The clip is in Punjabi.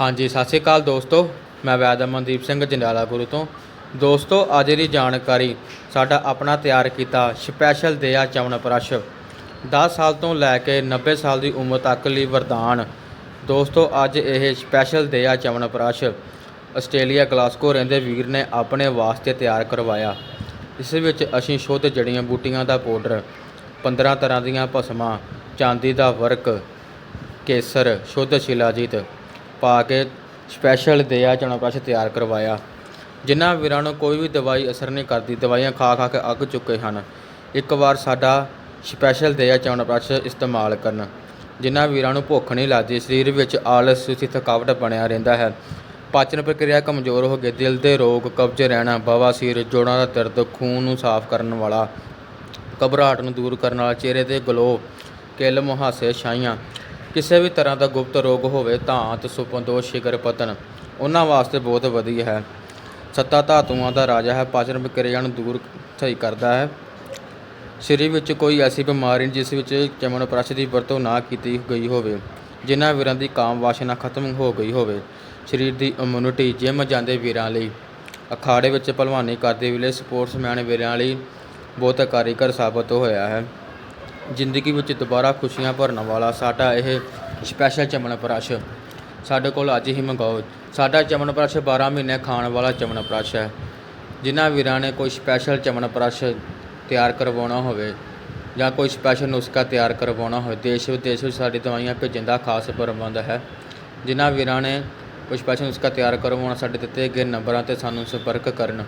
ਹਾਂਜੀ, ਸਤਿ ਸ਼੍ਰੀ ਅਕਾਲ ਦੋਸਤੋ। ਮੈਂ ਵੈਦ ਅਮਨਦੀਪ ਸਿੰਘ ਜੰਡਾਲਾ ਗੁਰੂ ਤੋਂ। ਦੋਸਤੋ, ਅੱਜ ਦੀ ਜਾਣਕਾਰੀ, ਸਾਡਾ ਆਪਣਾ ਤਿਆਰ ਕੀਤਾ ਸਪੈਸ਼ਲ ਦਿਆ ਚਮਨ ਪ੍ਰਸ਼। 10 ਸਾਲ ਤੋਂ ਲੈ ਕੇ 90 ਸਾਲ ਦੀ ਉਮਰ ਤੱਕ ਲਈ ਵਰਦਾਨ। ਦੋਸਤੋ, ਅੱਜ ਇਹ ਸਪੈਸ਼ਲ ਦਿਆ ਚਮਨ ਪ੍ਰਸ਼। ਆਸਟ੍ਰੇਲੀਆ ਗਲਾਸਕੋ ਰਹਿੰਦੇ ਵੀਰ ਨੇ ਆਪਣੇ ਵਾਸਤੇ ਤਿਆਰ ਕਰਵਾਇਆ। ਇਸ ਵਿੱਚ ਅਸੀਂ ਸ਼ੁੱਧ ਜੜੀਆਂ ਬੂਟੀਆਂ ਦਾ ਪਾਊਡਰ 15 ਤਰ੍ਹਾਂ ਦੀਆਂ ਭਸਮਾਂ, ਚਾਂਦੀ ਦਾ ਵਰਕ, ਕੇਸਰ, ਸ਼ੁੱਧ ਸ਼ਿਲਾਜੀਤ ਪਾ ਕੇ ਸਪੈਸ਼ਲ ਦਇਆ ਦਿਆ ਚਣਾਪ੍ਰਸ਼ ਤਿਆਰ ਕਰਵਾਇਆ। ਜਿਨ੍ਹਾਂ ਵੀਰਾਂ ਨੂੰ ਕੋਈ ਵੀ ਦਵਾਈ ਅਸਰ ਨਹੀਂ ਕਰਦੀ, ਦਵਾਈਆਂ ਖਾ ਖਾ ਕੇ ਅੱਗ ਚੁੱਕੇ ਹਨ। ਇੱਕ ਵਾਰ ਸਾਡਾ ਸਪੈਸ਼ਲ ਦਇਆ ਦਿਆ ਚਣਾਪ੍ਰਸ਼ ਇਸਤੇਮਾਲ ਕਰਨ। ਜਿਨ੍ਹਾਂ ਵੀਰਾਂ ਨੂੰ ਭੁੱਖ ਨਹੀਂ ਲੱਗਦੀ, ਸਰੀਰ ਵਿੱਚ ਆਲਸ ਸੁਸਤੀ ਥਕਾਵਟ ਬਣਿਆ ਰਹਿੰਦਾ ਹੈ। ਪਾਚਨ ਪ੍ਰਕਿਰਿਆ ਕਮਜ਼ੋਰ ਹੋ ਗਈ ਦਿਲ ਦੇ ਰੋਗ, ਕਬਜ਼ ਰਹਿਣਾ ਬਵਾਸੀਰ ਜੋੜਾਂ ਦਾ ਦਰਦ, ਖੂਨ ਨੂੰ ਸਾਫ਼ ਕਰਨ ਵਾਲਾ, ਘਬਰਾਹਟ ਨੂੰ ਦੂਰ ਕਰਨ ਵਾਲਾ, ਚਿਹਰੇ ਤੇ ਗਲੋ ਕਿੱਲ ਮੁਹਾਸੇ, ਛਾਈਆਂ ਕਿਸੇ ਵੀ ਤਰ੍ਹਾਂ ਦਾ ਗੁਪਤ ਰੋਗ ਹੋਵੇ ਧਾਤ ਸੁਪਨ ਦੋਸ਼ ਪਤਨ। ਉਹਨਾਂ ਵਾਸਤੇ ਬਹੁਤ ਵਧੀਆ ਹੈ। ਸੱਤਾ ਧਾਤੂਆਂ ਦਾ ਰਾਜਾ ਹੈ। ਪਾਚਨ ਪ੍ਰਕਿਰਿਆ ਨੂੰ ਦੂਰ ਸਹੀ ਕਰਦਾ ਹੈ। ਸਰੀਰ ਵਿੱਚ ਕੋਈ ਐਸੀ ਬਿਮਾਰੀ ਜਿਸ ਵਿੱਚ ਚਮਨਪ੍ਰਸ਼ ਦੀ ਵਰਤੋਂ ਨਾ ਕੀਤੀ ਗਈ ਹੋਵੇ, ਜਿਨ੍ਹਾਂ ਵੀਰਾਂ ਦੀ ਕਾਮ ਵਾਸ਼ਨਾ ਖਤਮ ਹੋ ਗਈ ਹੋਵੇ। ਸਰੀਰ ਦੀ ਇਮਿਊਨਿਟੀ ਜਿਮ ਜਾਂਦੇ ਵੀਰਾਂ ਲਈ। ਅਖਾੜੇ ਵਿੱਚ ਭਲਵਾਨੀ ਕਰਦੇ ਵੇਲੇ ਸਪੋਰਟਸਮੈਨ ਵੀਰਾਂ ਲਈ ਬਹੁਤ ਕਾਰੀਗਰ ਸਾਬਤ ਹੋਇਆ ਹੈ। ਜ਼ਿੰਦਗੀ ਵਿੱਚ ਦੁਬਾਰਾ ਖੁਸ਼ੀਆਂ ਭਰਨ ਵਾਲਾ ਸਾਡਾ ਇਹ ਸਪੈਸ਼ਲ ਚਮਨ ਪ੍ਰਸ਼। ਸਾਡੇ ਕੋਲ ਅੱਜ ਹੀ ਮੰਗਾਓ। ਸਾਡਾ ਚਮਨ ਪ੍ਰਸ਼ 12 ਮਹੀਨੇ ਖਾਣ ਵਾਲਾ ਚਮਨ ਪ੍ਰਸ਼ ਹੈ। ਜਿਨ੍ਹਾਂ ਵੀਰਾਂ ਨੇ ਕੋਈ ਸਪੈਸ਼ਲ ਚਮਨ ਪ੍ਰਸ਼ ਤਿਆਰ ਕਰਵਾਉਣਾ ਹੋਵੇ ਜਾਂ ਕੋਈ ਸਪੈਸ਼ਲ ਨੁਸਖਾ ਤਿਆਰ ਕਰਵਾਉਣਾ ਹੋਵੇ, ਦੇਸ਼ ਵਿਦੇਸ਼ ਵਿੱਚ ਸਾਡੀ ਦਵਾਈਆਂ ਭੇਜਣ ਦਾ ਖਾਸ ਪ੍ਰਬੰਧ ਹੈ। ਜਿਨ੍ਹਾਂ ਵੀਰਾਂ ਨੇ ਕੋਈ ਸਪੈਸ਼ਲ ਨੁਸਖਾ ਤਿਆਰ ਕਰਵਾਉਣਾ, ਸਾਡੇ ਦਿੱਤੇ ਗਏ ਨੰਬਰਾਂ ਤੇ ਸਾਨੂੰ ਸੰਪਰਕ ਕਰਨ।